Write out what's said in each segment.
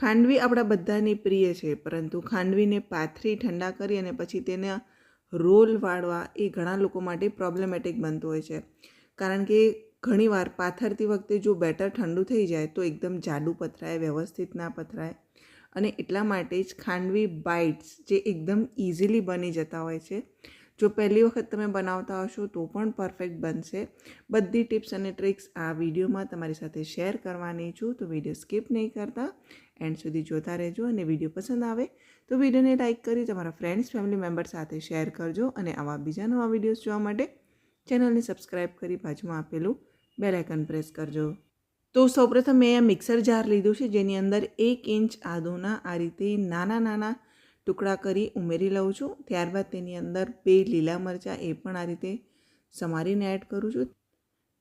ખાંડવી આપણા બધાની પ્રિય છે, પરંતુ ખાંડવીને પાથરી ઠંડા કરી અને પછી તેને રોલ વાળવા એ ઘણા લોકો માટે પ્રોબ્લેમેટિક બનતું હોય છે. કારણ કે ઘણીવાર પાથરતી વખતે જો બેટર ઠંડુ થઈ જાય તો એકદમ જાડું પથરાય, વ્યવસ્થિત ના પથરાય. અને એટલા માટે જ ખાંડવી બાઇટ્સ જે એકદમ ઇઝીલી બની જતા હોય છે. જો પહેલી વખત તમે બનાવતા હશો તો પણ પરફેક્ટ બનશે. બધી ટિપ્સ અને ટ્રિક્સ આ વિડીયોમાં તમારી સાથે શેર કરવાની છું. તો વીડિયો સ્કીપ નહીં કરતા. એન્ડ સુધી જોતા રહેજો અને વીડિયો પસંદ આવે તો વિડીયોને લાઇક કરી તમારા ફ્રેન્ડ્સ, ફેમિલી મેમ્બર સાથે શેર કરજો અને આવા બીજા નવા વિડીયોઝ જોવા માટે ચેનલને સબસ્ક્રાઈબ કરી બાજુમાં આપેલું બેલ આઇકન પ્રેસ કરજો. તો સૌપ્રથમ મેં આ મિક્સર જાર લીધું છે, જેની અંદર એક ઇંચ આદુના આ રીતે નાના નાના ટુકડા કરી ઉમેરી લઉં છું. ત્યારબાદ તેની અંદર બે લીલા મરચાં એ પણ આ રીતે સમારીને એડ કરું છું.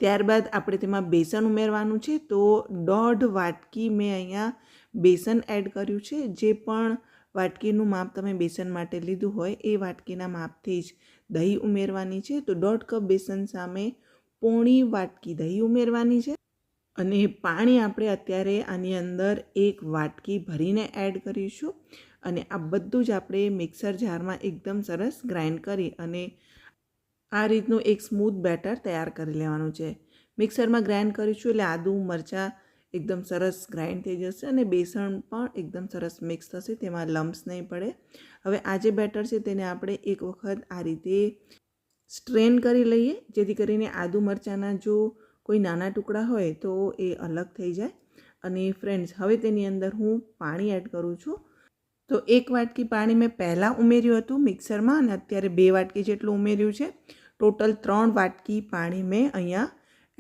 ત્યારબાદ આપણે તેમાં બેસન ઉમેરવાનું છે, તો દોઢ વાટકી મેં અહીંયા બેસન એડ કર્યું છે. જે પણ વાટકીનું માપ તમે બેસન માટે લીધું હોય એ વાટકીના માપથી જ દહીં ઉમેરવાની છે. તો દોઢ કપ બેસન સામે પોણી વાટકી દહીં ઉમેરવાની છે. અને પાણી આપણે અત્યારે આની અંદર એક વાટકી ભરીને એડ કરીશું. અને આ બધું જ આપણે મિક્સર જારમાં એકદમ સરસ ગ્રાઇન્ડ કરી અને આ રીતનું એક સ્મૂથ બેટર તૈયાર કરી લેવાનું છે. મિક્સરમાં ગ્રાઇન્ડ કરીશું એટલે આદું, મરચાં એકદમ સરસ ગ્રાઇન્ડ થઈ જશે અને બેસણ પણ એકદમ સરસ મિક્સ થશે, તેમાં લમ્સ નહીં પડે. હવે આ જે બેટર છે તેને આપણે એક વખત આ રીતે સ્ટ્રેન કરી લઈએ, જેથી કરીને આદુ મરચાંના જો કોઈ નાના ટુકડા હોય તો એ અલગ થઈ જાય. અને ફ્રેન્ડ્સ, હવે તેની અંદર હું પાણી એડ કરું છું. તો એક વાટકી પાણી મેં પહેલાં ઉમેર્યું હતું મિક્સરમાં અને અત્યારે બે વાટકી જેટલું ઉમેર્યું છે. ટોટલ ત્રણ વાટકી પાણી મેં અહીંયા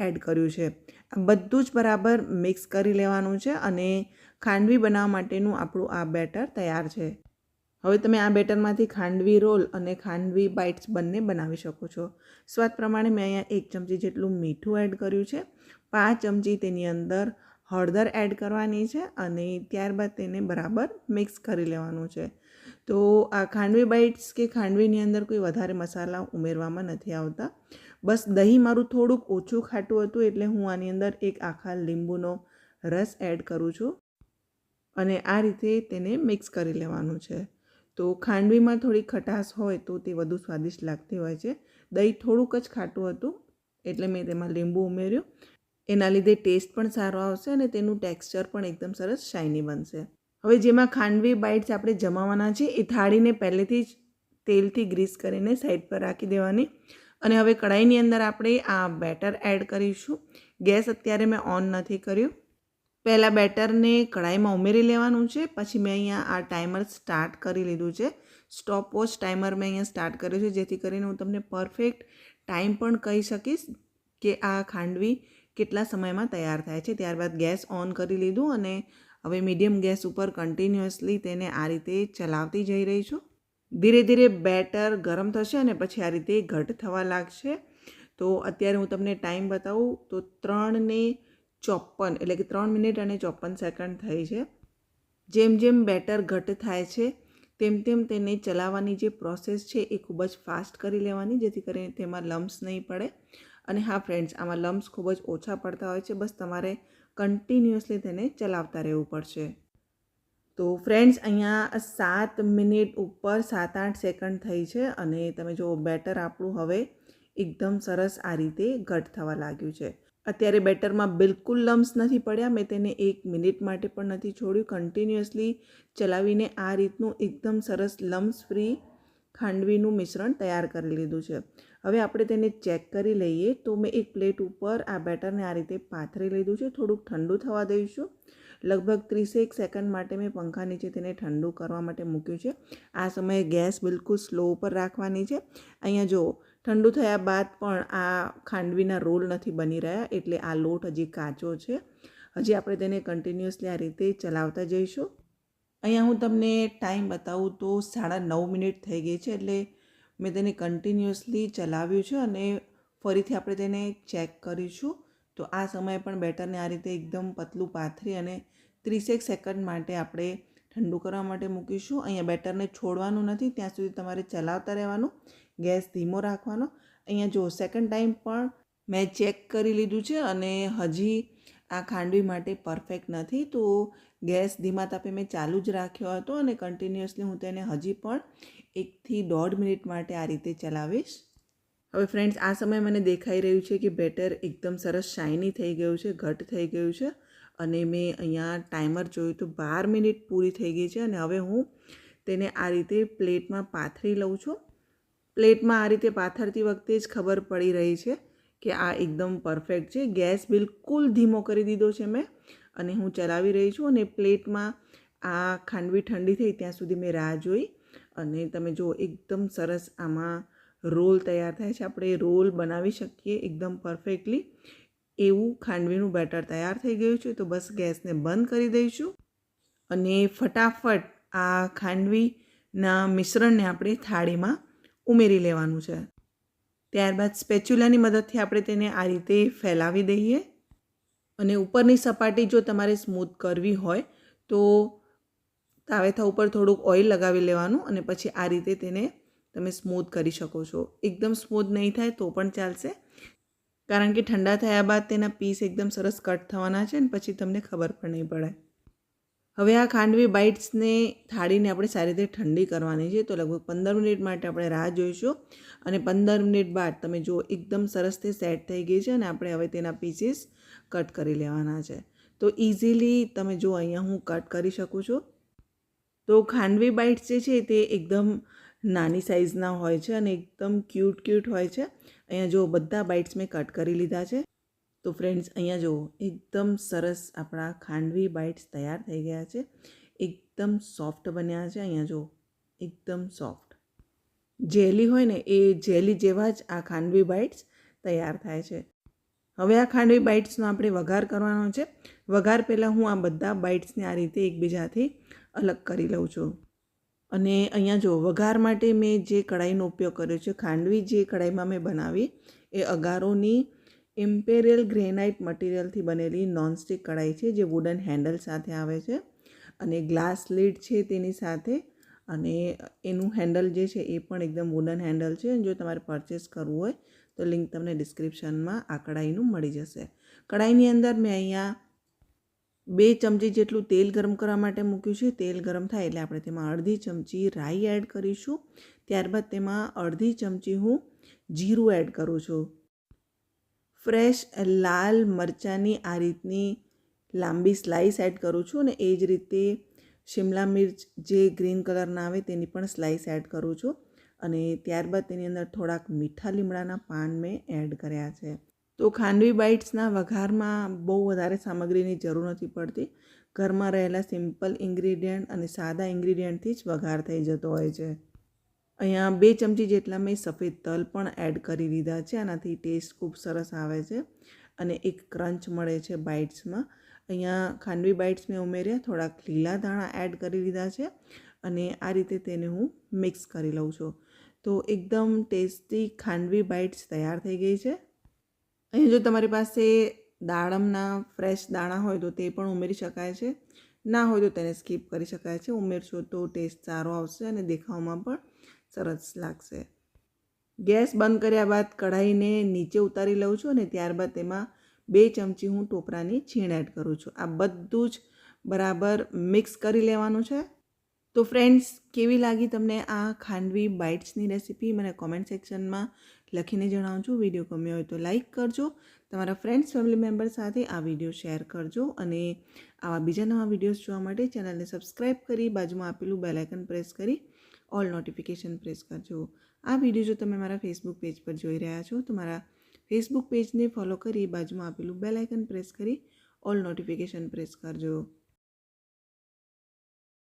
એડ કર્યું છે. આ બધું જ બરાબર મિક્સ કરી લેવાનું છે અને ખાંડવી બનાવવા માટેનું આપણું આ બેટર તૈયાર છે. હવે તમે આ બેટરમાંથી ખાંડવી રોલ અને ખાંડવી બાઇટ્સ બંને બનાવી શકો છો. સ્વાદ પ્રમાણે મેં અહીંયા એક ચમચી જેટલું મીઠું એડ કર્યું છે. પાંચ ચમચી તેની અંદર હળદર એડ કરવાની છે અને ત્યારબાદ તેને બરાબર મિક્સ કરી લેવાનું છે. તો આ ખાંડવી બાઇટ્સ કે ખાંડવીની અંદર કોઈ વધારે મસાલા ઉમેરવામાં નથી આવતા. બસ દહીં મારું થોડુંક ઓછું ખાટું હતું એટલે હું આની અંદર એક આખા લીંબુનો રસ એડ કરું છું અને આ રીતે તેને મિક્સ કરી લેવાનું છે. તો ખાંડવીમાં થોડી ખટાશ હોય તો તે વધુ સ્વાદિષ્ટ લાગતી હોય છે. દહીં થોડુંક જ ખાટું હતું એટલે મેં તેમાં લીંબુ ઉમેર્યું. એના લીધે ટેસ્ટ પણ સારો આવશે અને તેનું ટેક્સચર પણ એકદમ સરસ શાઇની બનશે. હવે જેમાં ખાંડવી બાઇટ્સ આપણે જમાવાના છે એ થાળીને પહેલેથી જ તેલથી ગ્રીસ કરીને સાઈડ પર રાખી દેવાની. અને હવે કઢાઈની અંદર આપણે આ બેટર એડ કરીશું. ગેસ અત્યારે મેં ઓન નથી કર્યું. પહેલાં બેટરને કઢાઈમાં ઉમેરી લેવાનું છે, પછી મેં અહીંયા આ ટાઈમર સ્ટાર્ટ કરી લીધું છે. સ્ટોપ વોચ ટાઈમર મેં અહીંયા સ્ટાર્ટ કર્યું છે, જેથી કરીને હું તમને પરફેક્ટ ટાઈમ પણ કહી શકીશ કે આ ખાંડવી કેટલા સમયમાં તૈયાર થાય છે. ત્યારબાદ ગેસ ઓન કરી લીધું અને હવે મીડિયમ ગેસ ઉપર કન્ટિન્યુઅસલી તેને આ રીતે ચલાવતી જઈ રહી છું. ધીરે ધીરે બેટર ગરમ થશે અને પછી આ રીતે ઘટ થવા લાગશે. તો અત્યારે હું તમને ટાઈમ બતાવું તો ત્રણને ચોપન એટલે કે ત્રણ મિનિટ અને ચોપન સેકન્ડ થઈ છે. જેમ જેમ બેટર ઘટ થાય છે, તેમ તેમ તેને ચલાવવાની જે પ્રોસેસ છે એ ખૂબ જ ફાસ્ટ કરી લેવાની, જેથી કરીને તેમાં લમ્સ નહીં પડે. અને હા ફ્રેન્ડ્સ, આમાં લમ્સ ખૂબ જ ઓછા પડતા હોય છે. બસ તમારે કન્ટિન્યુઅસલી તેને ચલાવતા રહેવું પડશે. તો ફ્રેન્ડ્સ અહીંયા સાત મિનિટ ઉપર સાત આઠ સેકન્ડ થઈ છે અને તમે જુઓ બેટર આપણું હવે એકદમ સરસ આ રીતે ઘટ થવા લાગ્યું છે. અત્યારે બેટરમાં બિલકુલ લમ્સ નથી પડ્યા, મેં તેને એક મિનિટ માટે પણ નથી છોડ્યું. કન્ટિન્યુઅસલી ચલાવીને આ રીતનું એકદમ સરસ લમ્સ ફ્રી ખાંડવીનું મિશ્રણ તૈયાર કરી લીધું છે. હવે આપણે તેને ચેક કરી લઈએ. તો મેં એક પ્લેટ ઉપર આ બેટરને આ રીતે પાથરી લીધું છે. થોડુંક ઠંડુ થવા દઈશું. લગભગ ત્રીસેક સેકન્ડ માટે મેં પંખા નીચે તેને ઠંડુ કરવા માટે મૂક્યું છે. આ સમયે ગેસ બિલકુલ સ્લો ઉપર રાખવાની છે. અહીંયા જો ઠંડુ થયા બાદ પણ આ ખાંડવીના રોલ નથી બની રહ્યા, એટલે આ લોટ હજી કાચો છે. હજી આપણે તેને કન્ટિન્યુઅસલી આ રીતે ચલાવતા જઈશું. અહીંયા હું તમને ટાઈમ બતાવું તો સાડા નવ મિનિટ થઈ ગઈ છે, એટલે મેં તેને કન્ટિન્યુઅસલી ચલાવ્યું છે અને ફરીથી આપણે તેને ચેક કરીશું. તો આ સમયે પણ બેટરને આ રીતે એકદમ પતલું પાથરી અને ત્રીસેક સેકન્ડ માટે આપણે ઠંડુ કરવા માટે મૂકીશું. અહીંયા બેટરને છોડવાનું નથી, ત્યાં સુધી તમારે ચલાવતા રહેવાનું, ગેસ ધીમો રાખવાનો. અહીંયા જો સેકન્ડ ટાઈમ પણ મેં ચેક કરી લીધું છે અને હજી આ ખાંડવી માટે પરફેક્ટ નથી, તો ગેસ ધીમા તાપે મેં ચાલુ જ રાખ્યો હતો અને કન્ટિન્યુઅસલી હું તેને હજી પણ એકથી દોઢ મિનિટ માટે આ રીતે ચલાવીશ. હવે ફ્રેન્ડ્સ આ સમયે મને દેખાઈ રહ્યું છે કે બેટર એકદમ સરસ શાઇની થઈ ગયું છે ઘટ થઈ ગયું છે. અને મેં અહીંયા ટાઈમર જોયું તો બાર મિનિટ પૂરી થઈ ગઈ છે અને હવે હું તેને આ રીતે પ્લેટમાં પાથરી લઉં છું. પ્લેટમાં આ રીતે પાથરતી વખતે જ ખબર પડી રહી છે કે આ એકદમ પરફેક્ટ છે. ગેસ બિલકુલ ધીમો કરી દીધો છે મેં અને હું ચલાવી રહી છું અને પ્લેટમાં આ ખાંડવી ઠંડી થઈ ત્યાં સુધી મેં રાહ જોઈ અને તમે જો એકદમ સરસ આમાં રોલ તૈયાર થાય છે. આપણે રોલ બનાવી શકીએ એકદમ પરફેક્ટલી એવું ખાંડવીનું બેટર તૈયાર થઈ ગયું છે, તો બસ ગેસને બંધ કરી દઈશું. અને ફટાફટ આ ખાંડવીના મિશ્રણને આપણે થાળીમાં ઉમેરી લેવાનું છે. ત્યારબાદ સ્પેચ્યુલાની મદદથી આપણે તેને આ રીતે ફેલાવી દઈએ. અને ઉપરની સપાટી જો તમારે સ્મૂથ કરવી હોય, તો તાવેથા ઉપર થોડુંક ઓઇલ લગાવી લેવાનું અને પછી આ રીતે તેને તમે સ્મૂથ કરી શકો છો. એકદમ સ્મૂથ નહીં થાય તો પણ ચાલશે. કારણ કે ઠંડા થયા બાદ તેના પીસ એકદમ સરસ કટ થવાના છે અને પછી તમને ખબર પણ નહીં પડે. હવે આ ખાંડવી બાઇટ્સને થાળીને આપણે સારી રીતે ઠંડી કરવાની છે તો લગભગ પંદર મિનિટ માટે આપણે રાહ જોઈશું અને પંદર મિનિટ બાદ તમે જો એકદમ સરસ તે સેટ થઈ ગઈ છે અને આપણે હવે તેના પીસીસ કટ કરી લેવાના છે. તો ઇઝીલી તમે જો અહીંયા હું કટ કરી શકું છું. તો ખાંડવી બાઇટ્સ જે છે તે એકદમ નાની સાઇઝના હોય છે અને એકદમ ક્યુટ ક્યુટ હોય છે. અહીંયા જો બધા બાઇટ્સ મેં કટ કરી લીધા છે. તો ફ્રેન્ડ્સ અહીંયા જુઓ એકદમ સરસ આપણા ખાંડવી બાઇટ્સ તૈયાર થઈ ગયા છે. એકદમ સોફ્ટ બન્યા છે, અહીંયા જુઓ એકદમ સોફ્ટ જેલી હોય ને, એ જેલી જેવા જ આ ખાંડવી બાઇટ્સ તૈયાર થાય છે. હવે આ ખાંડવી બાઇટ્સનો આપણે વઘાર કરવાનો છે. વઘાર પહેલાં હું આ બધા બાઇટ્સને આ રીતે એકબીજાથી અલગ કરી લઉં છું. અને અહીંયા જો વઘાર માટે મેં જે કઢાઈનો ઉપયોગ કર્યો છે, ખાંડવી જે કઢાઈમાં મેં બનાવી, એ અગારોની ઇમ્પેરિયલ ગ્રેનાઇટ મટીરિયલથી બનેલી નોનસ્ટિક કઢાઈ છે, જે વુડન હેન્ડલ સાથે આવે છે અને ગ્લાસ લીડ છે તેની સાથે અને એનું હેન્ડલ જે છે એ પણ એકદમ વુડન હેન્ડલ છે. જો તમારે પરચેસ કરવું હોય તો લિંક તમને ડિસ્ક્રિપ્શનમાં આ કઢાઈનું મળી જશે. કઢાઈની અંદર મેં અહીંયા બે ચમચી જેટલું તેલ ગરમ કરવા માટે મૂક્યું છે. તેલ ગરમ થાય એટલે આપણે તેમાં અડધી ચમચી રાઈ એડ કરીશું. ત્યારબાદ તેમાં અડધી ચમચી હું જીરું એડ કરું છું. ફ્રેશ લાલ મરચાંની આ રીતની લાંબી સ્લાઈસ એડ કરું છું અને એ જ રીતે શિમલા મિર્ચ જે ગ્રીન કલરના આવે તેની પણ સ્લાઈસ એડ કરું છું. અને ત્યારબાદ તેની અંદર થોડાક મીઠા લીમડાના પાન મેં એડ કર્યા છે. તો ખાંડવી બાઇટ્સના વઘારમાં બહુ વધારે સામગ્રીની જરૂર નથી પડતી. ઘરમાં રહેલા સિમ્પલ ઇન્ગ્રીડિયન્ટ અને સાદા ઇન્ગ્રીડિયન્ટથી જ વઘાર થઈ જતો હોય છે. અહીંયા બે ચમચી જેટલા મેં સફેદ તલ પણ એડ કરી દીધા છે, આનાથી ટેસ્ટ ખૂબ સરસ આવે છે અને એક ક્રંચ મળે છે બાઇટ્સમાં. અહીંયા ખાંડવી બાઇટ્સ મેં ઉમેર્યા, થોડાક લીલા દાણા એડ કરી દીધા છે અને આ રીતે તેને હું મિક્સ કરી લઉં છું. તો એકદમ ટેસ્ટી ખાંડવી બાઇટ્સ તૈયાર થઈ ગઈ છે. અહીં જો તમારી પાસે દાડમના ફ્રેશ દાણા હોય તો તે પણ ઉમેરી શકાય છે. ના હોય તો તેને સ્કીપ કરી શકાય છે. ઉમેરશો તો ટેસ્ટ સારો આવશે અને દેખાવમાં પણ સરસ લાગશે. ગેસ બંધ કર્યા બાદ કઢાઈને નીચે ઉતારી લઉં છું અને ત્યારબાદ તેમાં બે ચમચી હું ટોપરાની છીણ એડ કરું છું. આ બધું જ બરાબર મિક્સ કરી લેવાનું છે. તો ફ્રેન્ડ્સ કેવી લાગી તમને આ ખાંડવી બાઇટ્સની રેસીપી મને કોમેન્ટ સેક્શનમાં લખીને જણાવજો. વીડિયો ગમ્યો હોય તો લાઇક કરજો. તમારા ફ્રેન્ડ્સ ફેમિલી મેમ્બર સાથે આ વીડિયો શેર કરજો અને આવા બીજા નવા વિડીયોઝ જોવા માટે ચેનલને સબસ્ક્રાઈબ કરી, બાજુમાં આપેલું બેલાઇકન પ્રેસ કરી ઓલ નોટિફિકેશન પ્રેસ કરજો. આ વીડિયો જો તમે મારા ફેસબુક પેજ પર જોઈ રહ્યા છો, તો મારા ફેસબુક પેજને ફોલો કરી, બાજુમાં આપેલું બેલ પ્રેસ કરી ઓલ નોટિફિકેશન પ્રેસ કરજો.